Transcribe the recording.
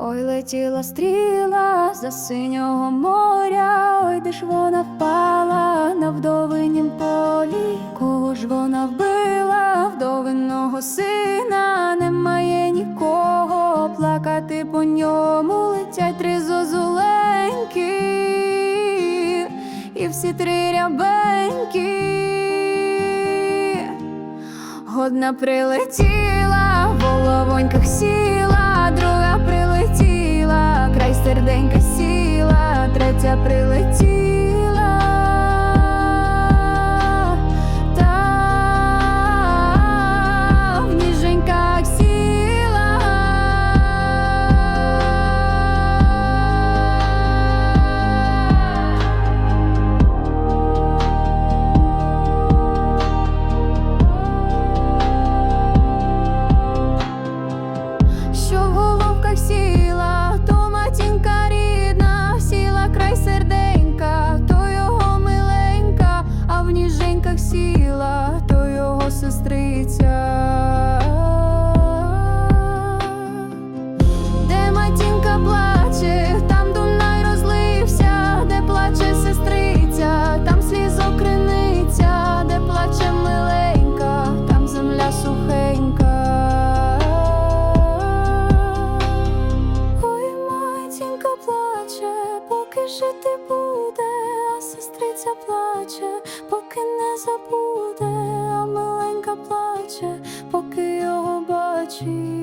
Ой, летіла стріла за синього моря, ой, де ж вона впала на вдовинім полі, кого ж вона вбила, вдовиного сина, немає нікого, плакати по ньому летять три зозуленьки, і всі три рябенькі. Одна прилетіла, в головоньках сіла, третя прилетіла. Та в ніженьках сіла. що в головках сіла, later 去。